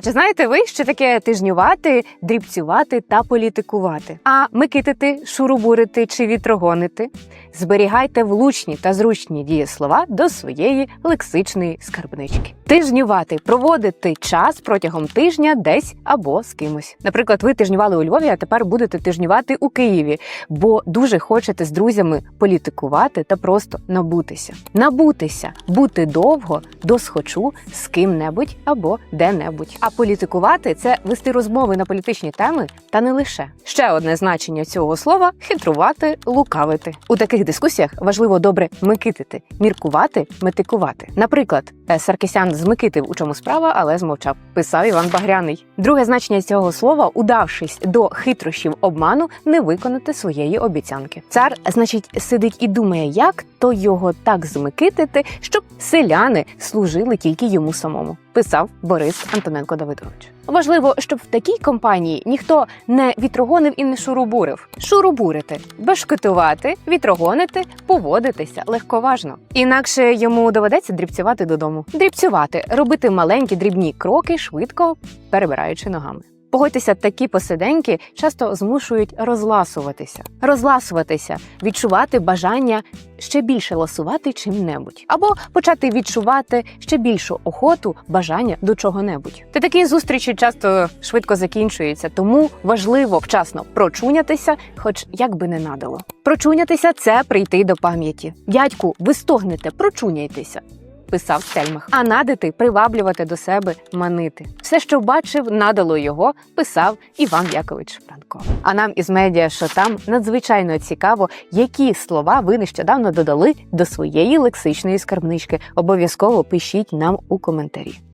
А чи знаєте ви, що таке тижнювати, дрібцювати та політикувати? А микитити, шурубурити чи вітрогонити? Зберігайте влучні та зручні дієслова до своєї лексичної скарбнички. Тижнювати проводити час протягом тижня десь або з кимось. Наприклад, ви тижнювали у Львові, а тепер будете тижнювати у Києві, бо дуже хочете з друзями політикувати та просто набутися. Набутися, бути довго, досхочу з ким-небудь або де-небудь. Політикувати це вести розмови на політичні теми, та не лише. Ще одне значення цього слова хитрувати, лукавити. У таких дискусіях важливо добре микитити, міркувати, метикувати. Наприклад, е, Саркісян змикитив, у чому справа, але змовчав. Писав Іван Багряний. Друге значення цього слова, удавшись до хитрощів обману, не виконати своєї обіцянки. Цар, значить, сидить і думає, як то його так змикитити, щоб селяни служили тільки йому самому. Писав Борис Антоненко Давидович. Важливо, щоб в такій компанії ніхто не вітрогонив і не шурубурив. Шурубурити, бешкетувати, вітрогонити, поводитися легковажно. Інакше йому доведеться дрібцювати додому. Дрібцювати, робити маленькі дрібні кроки, швидко перебираючи ногами. Погодьтеся, такі посиденьки часто змушують розласуватися. Розласуватися, відчувати бажання ще більше ласувати чим-небудь, або почати відчувати ще більшу охоту, бажання до чого-небудь. Та такі зустрічі часто швидко закінчуються, тому важливо вчасно прочунятися, хоч як би не надало. Прочунятися це прийти до пам'яті. Дядьку, ви стогнете, прочуняйтеся. Писав Стельмах. А надити, приваблювати до себе, манити. Все, що бачив, надало його, писав Іван Якович Франко. А нам із медіа, що там надзвичайно цікаво, які слова ви нещодавно додали до своєї лексичної скарбнички. Обов'язково пишіть нам у коментарі.